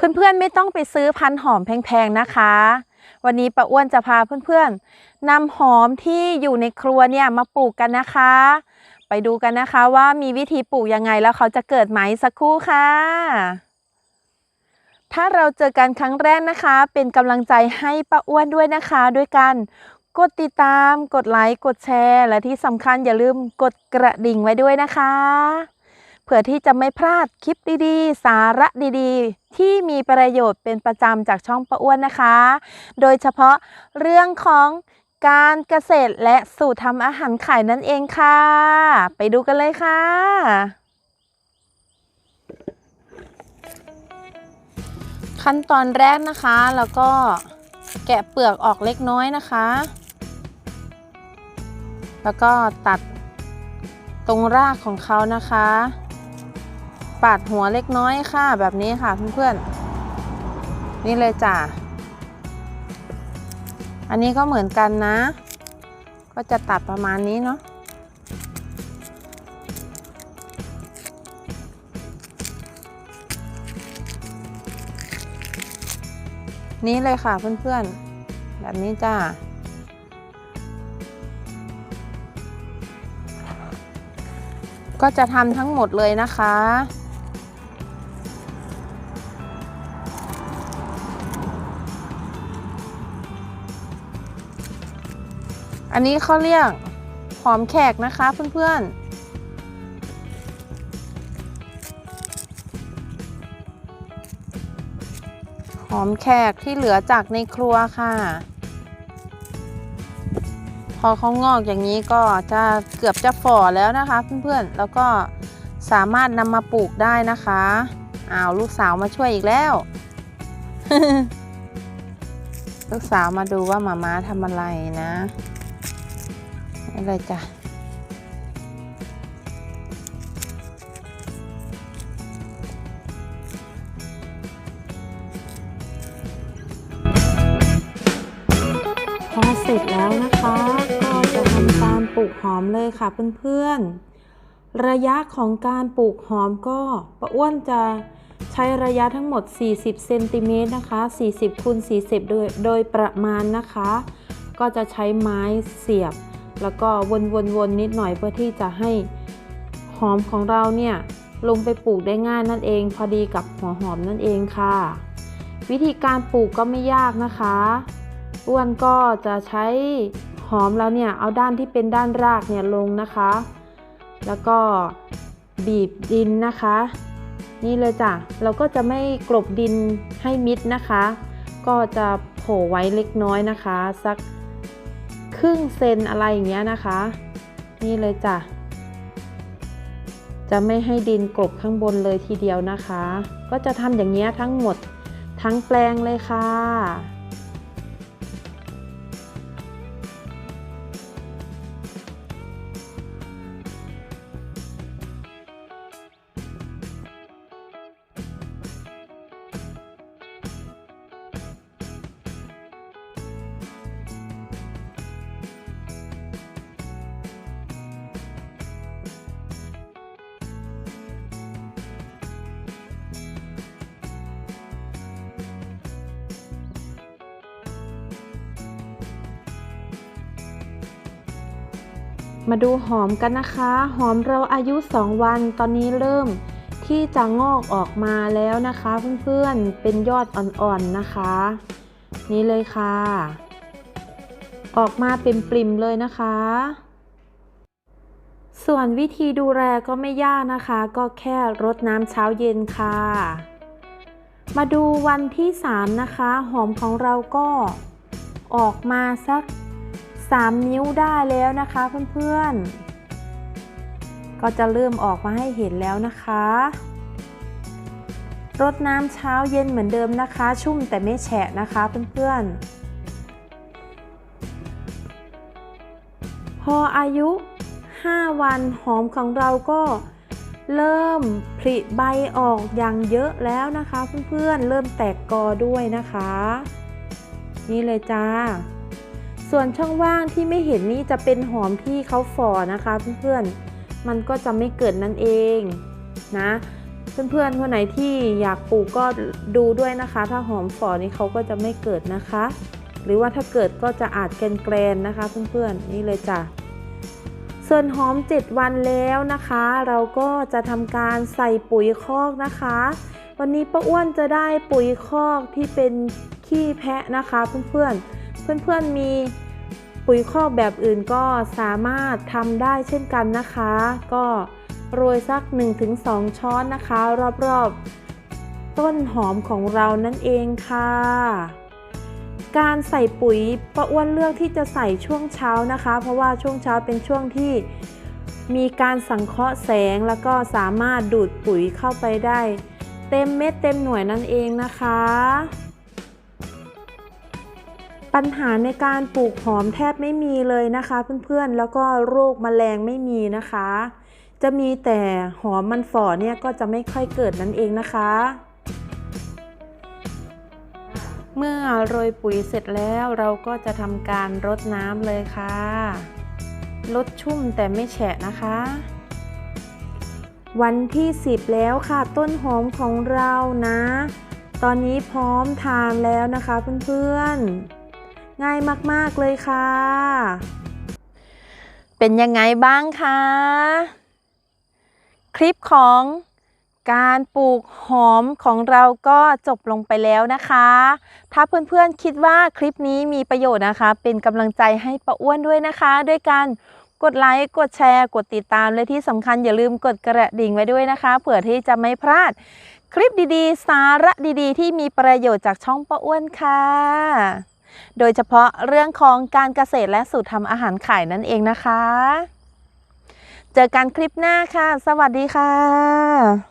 เพื่อนๆไม่ต้องไปซื้อพันหอมแพงๆนะคะ วันนี้ป้าอ้วนจะพาเพื่อนๆนำหอมที่อยู่ในครัวเนี่ยมาปลูกกันนะคะ ไปดูกันนะคะว่ามีวิธีปลูกยังไงแล้วเขาจะเกิดไหมสักครู่ค่ะ ถ้าเราเจอกันครั้งแรกนะคะ เป็นกำลังใจให้ป้าอ้วนด้วยนะคะ ด้วยกันกดติดตาม กดไลค์ กดแชร์ และที่สำคัญอย่าลืมกดกระดิ่งไว้ด้วยนะคะ เพื่อที่จะไม่พลาดคลิปดีๆ สาระดีๆ ที่มีประโยชน์เป็นประจำจากช่องป้าอ้วนนะคะ โดยเฉพาะเรื่องของการเกษตรและสูตรทำอาหารขายนั่นเองค่ะ ไปดูกันเลยค่ะขั้นตอนแรกนะคะ แล้วก็แกะเปลือกออกเล็กน้อยนะคะ แล้วก็ตัดตรงรากของเขานะคะ ปาดหัวเล็กน้อยค่ะ แบบนี้ค่ะเพื่อนๆนี่เลยจ้ะอันนี้ก็เหมือนกันนะ ก็จะตัดประมาณนี้เนาะนี่เลยค่ะเพื่อนๆ แบบนี้จ้า ก็จะทำทั้งหมดเลยนะคะ อันนี้เขาเรียกหอมแขกนะคะเพื่อนๆ หอมแขกที่เหลือจากในครัวค่ะ พอเขางอกอย่างนี้ก็จะเกือบจะฝ่อแล้วนะคะเพื่อนๆ แล้วก็สามารถนำมาปลูกได้นะคะอ้าวลูกสาวมาช่วยอีกแล้ว ลูกสาวมาดูว่าหมามาทำอะไรนะ อะไรจ้ะพอเสร็จแล้วนะคะ ก็จะทำการปลูกหอมเลยค่ะเพื่อนๆ ระยะของการปลูกหอมก็ป้าอ้วนจะใช้ระยะทั้งหมด 40 เซนติเมตรนะคะ 40คูณ40 โดยโดยประมาณนะคะ ก็จะใช้ไม้เสียบ แล้วก็วนๆๆนิดหน่อยเพื่อที่จะให้หอมของเราเนี่ยลงไปปลูกได้ง่ายนั่นเอง พอดีกับหัวหอมนั่นเองค่ะ วิธีการปลูกก็ไม่ยากนะคะอ้วนก็จะใช้หอมแล้วเนี่ยเอาด้านที่เป็นด้านรากเนี่ยลงนะคะ แล้วก็บีบดินนะคะ นี่เลยจ้ะเราก็จะไม่กลบดินให้มิดนะคะ ก็จะโผล่ไว้เล็กน้อยนะคะ สัก ครึ่งเซนอะไรอย่างเงี้ยนะคะ นี่เลยจ้ะ จะไม่ให้ดินกลบข้างบนเลยทีเดียวนะคะ ก็จะทำอย่างเงี้ยทั้งหมดทั้งแปลงเลยค่ะ มาดูหอมกันนะคะ หอมเราอายุ 2 วันตอนนี้เริ่มที่จะงอกออกมาแล้วนะคะเพื่อนๆเป็นยอดอ่อนๆนะคะ นี่เลยค่ะ ออกมาเป็นปริมเลยนะคะ ส่วนวิธีดูแลก็ไม่ยากนะคะ ก็แค่รดน้ำเช้าเย็นค่ะ มาดูวันที่ 3 นะคะ หอมของเราก็ออกมาสัก 3 นิ้วได้แล้วนะคะเพื่อนๆ ก็จะเริ่มออกมาให้เห็นแล้วนะคะรดน้ำเช้าเย็นเหมือนเดิมนะคะ ชุ่มแต่ไม่แฉะนะคะเพื่อนๆ พออายุ 5 วันหอมของเราก็เริ่มผลิใบออกอย่างเยอะแล้วนะคะเพื่อนๆ เริ่มแตกกอด้วยนะคะ นี่เลยจ้า ส่วนช่องว่างที่ไม่เห็นนี่จะเป็นหอมที่เขาฝ่อนะคะเพื่อนๆ มันก็จะไม่เกิดนั่นเองนะ เพื่อนๆคนไหนที่อยากปลูกก็ดูด้วยนะคะ ถ้าหอมฝ่อนี้เขาก็จะไม่เกิดนะคะ หรือว่าถ้าเกิดก็จะอาจแกรนๆนะคะ เพื่อนๆนี่เลยจ้ะส่วนหอม 7 วันแล้วนะคะ เราก็จะทำการใส่ปุ๋ยคอกนะคะ วันนี้ป้าอ้วนจะได้ปุ๋ยคอกที่เป็นขี้แพะนะคะเพื่อนๆ เพื่อนๆมีปุ๋ยคอกแบบอื่นก็สามารถทำได้เช่นกันนะคะ ก็โรยสัก 1-2 ช้อนนะคะ รอบๆ ต้นหอมของเรานั่นเองค่ะ การใส่ปุ๋ยป้าอ้วนเลือกที่จะใส่ช่วงเช้านะคะ เพราะว่าช่วงเช้าเป็นช่วงที่มีการสังเคราะห์แสงแล้วก็สามารถดูดปุ๋ยเข้าไปได้ เต็มเม็ดเต็มหน่วยนั่นเองนะคะ ปัญหาในการปลูกหอมแทบไม่มีเลยนะคะ เพื่อนๆ แล้วก็โรคแมลงไม่มีนะคะ จะมีแต่หอมมันฝ่อเนี่ยก็จะไม่ค่อยเกิดนั่นเองนะคะ เมื่อโรยปุ๋ยเสร็จแล้วเราก็จะทำการรดน้ำเลยค่ะ ลดชุ่มแต่ไม่แฉะนะคะ วันที่ 10 แล้วค่ะต้นหอมของเรานะตอนนี้พร้อมทานแล้วนะคะเพื่อนๆ ง่ายมาก ๆ เลยค่ะ เป็นยังไงบ้างคะ คลิปของการปลูกหอมของเราก็จบลงไปแล้วนะคะ ถ้าเพื่อนๆคิดว่าคลิปนี้มีประโยชน์นะคะ เป็นกำลังใจให้ป้าอ้วนด้วยนะคะ ด้วยการกดไลค์ กดแชร์ กดติดตาม และที่สำคัญอย่าลืมกดกระดิ่งไว้ด้วยนะคะ เผื่อที่จะไม่พลาด คลิปดีๆ สาระดีๆ ที่มีประโยชน์จากช่องป้าอ้วนค่ะ โดยเฉพาะเรื่องของการเกษตรและสูตรทำอาหารขายนั่นเองนะคะ เจอกันคลิปหน้าค่ะ สวัสดีค่ะ